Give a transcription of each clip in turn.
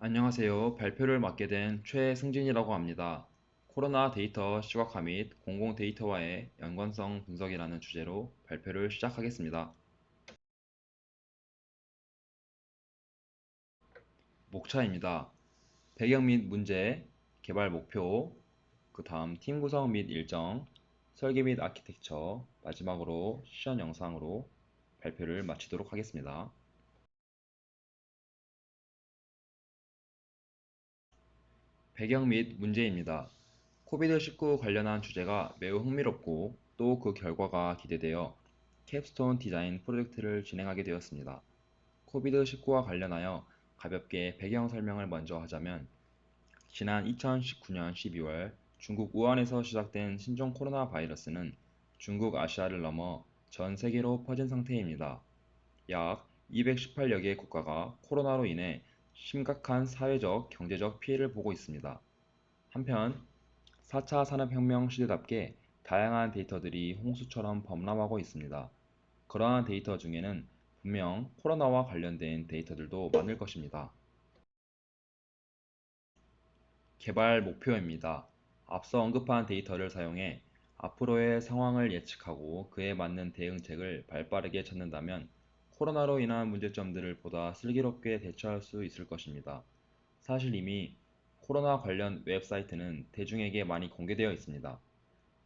안녕하세요. 발표를 맡게 된 최승진이라고 합니다. 코로나 데이터 시각화 및 공공 데이터와의 연관성 분석이라는 주제로 발표를 시작하겠습니다. 목차입니다. 배경 및 문제, 개발 목표, 그 다음 팀 구성 및 일정, 설계 및 아키텍처, 마지막으로 시연 영상으로 발표를 마치도록 하겠습니다. 배경 및 문제입니다. 코비드19 관련한 주제가 매우 흥미롭고 또 그 결과가 기대되어 캡스톤 디자인 프로젝트를 진행하게 되었습니다. 코비드19와 관련하여 가볍게 배경 설명을 먼저 하자면 지난 2019년 12월 중국 우한에서 시작된 신종 코로나 바이러스는 중국 아시아를 넘어 전 세계로 퍼진 상태입니다. 약 218여 개 국가가 코로나로 인해 심각한 사회적, 경제적 피해를 보고 있습니다. 한편 4차 산업혁명 시대답게 다양한 데이터들이 홍수처럼 범람하고 있습니다. 그러한 데이터 중에는 분명 코로나와 관련된 데이터들도 많을 것입니다. 개발 목표입니다. 앞서 언급한 데이터를 사용해 앞으로의 상황을 예측하고 그에 맞는 대응책을 발빠르게 찾는다면 코로나로 인한 문제점들을 보다 슬기롭게 대처할 수 있을 것입니다. 사실 이미 코로나 관련 웹사이트는 대중에게 많이 공개되어 있습니다.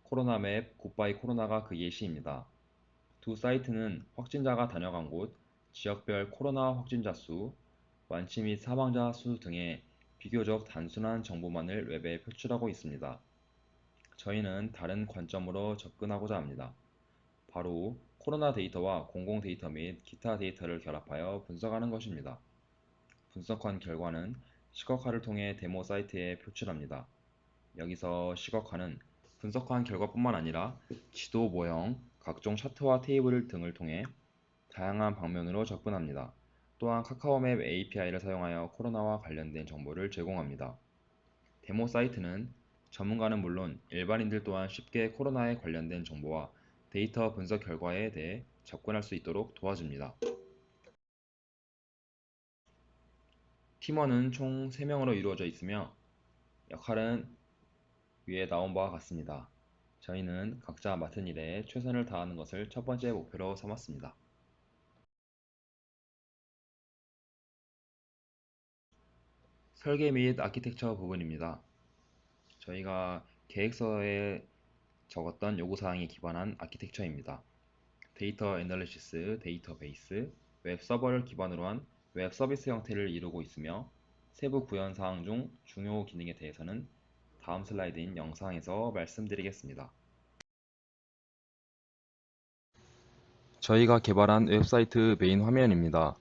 코로나 맵 굿바이 코로나가 그 예시입니다. 두 사이트는 확진자가 다녀간 곳, 지역별 코로나 확진자 수, 완치 및 사망자 수 등의 비교적 단순한 정보만을 웹에 표출하고 있습니다. 저희는 다른 관점으로 접근하고자 합니다. 바로 코로나 데이터와 공공 데이터 및 기타 데이터를 결합하여 분석하는 것입니다. 분석한 결과는 시각화를 통해 데모 사이트에 표출합니다. 여기서 시각화는 분석한 결과뿐만 아니라 지도 모형, 각종 차트와 테이블 등을 통해 다양한 방면으로 접근합니다. 또한 카카오맵 API를 사용하여 코로나와 관련된 정보를 제공합니다. 데모 사이트는 전문가는 물론 일반인들 또한 쉽게 코로나에 관련된 정보와 데이터 분석 결과에 대해 접근할 수 있도록 도와줍니다. 팀원은 총 3명으로 이루어져 있으며 역할은 위에 나온 바와 같습니다. 저희는 각자 맡은 일에 최선을 다하는 것을 첫 번째 목표로 삼았습니다. 설계 및 아키텍처 부분입니다. 저희가 계획서에 적었던 요구사항에 기반한 아키텍처입니다. 데이터 애널리시스, 데이터베이스, 웹 서버를 기반으로 한 웹 서비스 형태를 이루고 있으며 세부 구현 사항 중 중요 기능에 대해서는 다음 슬라이드인 영상에서 말씀드리겠습니다. 저희가 개발한 웹사이트 메인 화면입니다.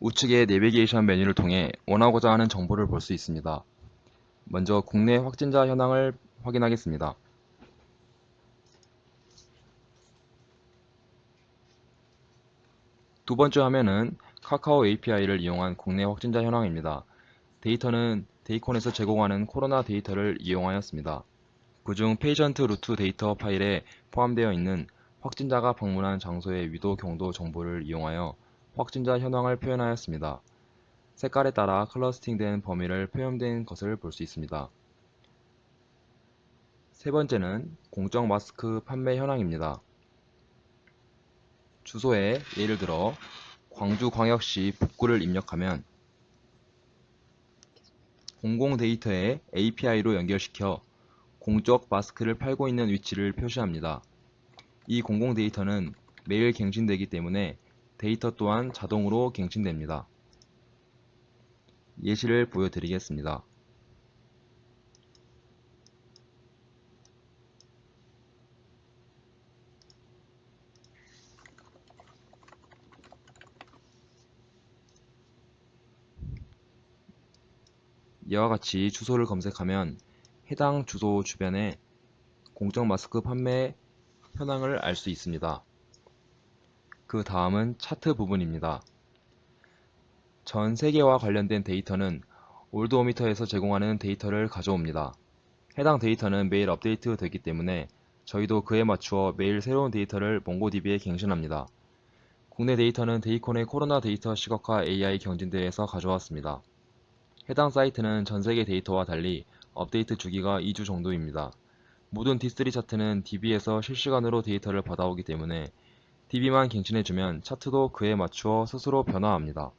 우측의 내비게이션 메뉴를 통해 원하고자 하는 정보를 볼 수 있습니다. 먼저 국내 확진자 현황을 확인하겠습니다. 두 번째 화면은 카카오 API를 이용한 국내 확진자 현황입니다. 데이터는 데이콘에서 제공하는 코로나 데이터를 이용하였습니다. 그중 페이전트 루트 데이터 파일에 포함되어 있는 확진자가 방문한 장소의 위도 경도 정보를 이용하여 확진자 현황을 표현하였습니다. 색깔에 따라 클러스팅된 범위를 표현된 것을 볼 수 있습니다. 세 번째는 공적 마스크 판매 현황입니다. 주소에 예를 들어 광주광역시 북구를 입력하면 공공 데이터에 API로 연결시켜 공적 마스크를 팔고 있는 위치를 표시합니다. 이 공공 데이터는 매일 갱신되기 때문에 데이터 또한 자동으로 갱신됩니다. 예시를 보여드리겠습니다. 이와 같이 주소를 검색하면 해당 주소 주변에 공적 마스크 판매 현황을 알 수 있습니다. 그 다음은 차트 부분입니다. 전 세계와 관련된 데이터는 올드오미터에서 제공하는 데이터를 가져옵니다. 해당 데이터는 매일 업데이트 되기 때문에 저희도 그에 맞추어 매일 새로운 데이터를 몽고DB에 갱신합니다. 국내 데이터는 데이콘의 코로나 데이터 시각화 AI 경진대회에서 가져왔습니다. 해당 사이트는 전 세계 데이터와 달리 업데이트 주기가 2주 정도입니다. 모든 D3 차트는 DB에서 실시간으로 데이터를 받아오기 때문에 DB만 갱신해주면 차트도 그에 맞추어 스스로 변화합니다.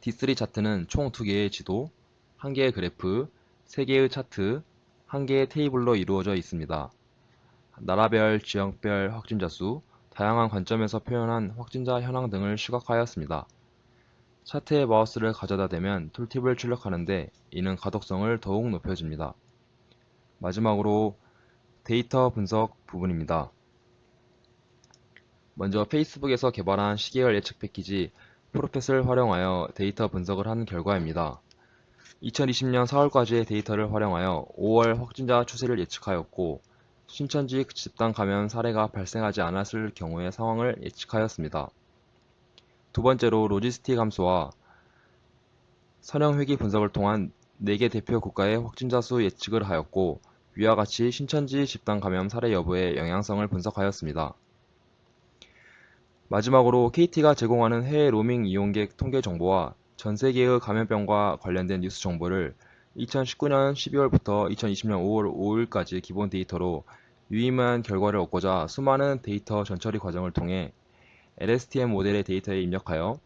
D3 차트는 총 2개의 지도, 1개의 그래프, 3개의 차트, 1개의 테이블로 이루어져 있습니다. 나라별, 지역별 확진자 수, 다양한 관점에서 표현한 확진자 현황 등을 시각화하였습니다. 차트에 마우스를 가져다 대면 툴팁을 출력하는데 이는 가독성을 더욱 높여줍니다. 마지막으로 데이터 분석 부분입니다. 먼저 페이스북에서 개발한 시계열 예측 패키지 프로펫을 활용하여 데이터 분석을 한 결과입니다. 2020년 4월까지의 데이터를 활용하여 5월 확진자 추세를 예측하였고 신천지 집단 감염 사례가 발생하지 않았을 경우의 상황을 예측하였습니다. 두 번째로 로지스틱 함수와 선형 회귀 분석을 통한 4개 대표 국가의 확진자 수 예측을 하였고 위와 같이 신천지 집단 감염 사례 여부의 영향성을 분석하였습니다. 마지막으로 KT가 제공하는 해외 로밍 이용객 통계 정보와 전 세계의 감염병과 관련된 뉴스 정보를 2019년 12월부터 2020년 5월 5일까지 기본 데이터로 유의미한 결과를 얻고자 수많은 데이터 전처리 과정을 통해 LSTM 모델의 데이터에 입력하여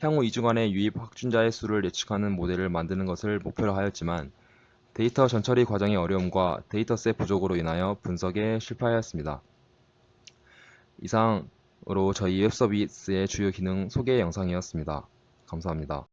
향후 2주간의 유입 확진자의 수를 예측하는 모델을 만드는 것을 목표로 하였지만 데이터 전처리 과정의 어려움과 데이터셋 부족으로 인하여 분석에 실패하였습니다. 이상으로 저희 웹 서비스의 주요 기능 소개 영상이었습니다. 감사합니다.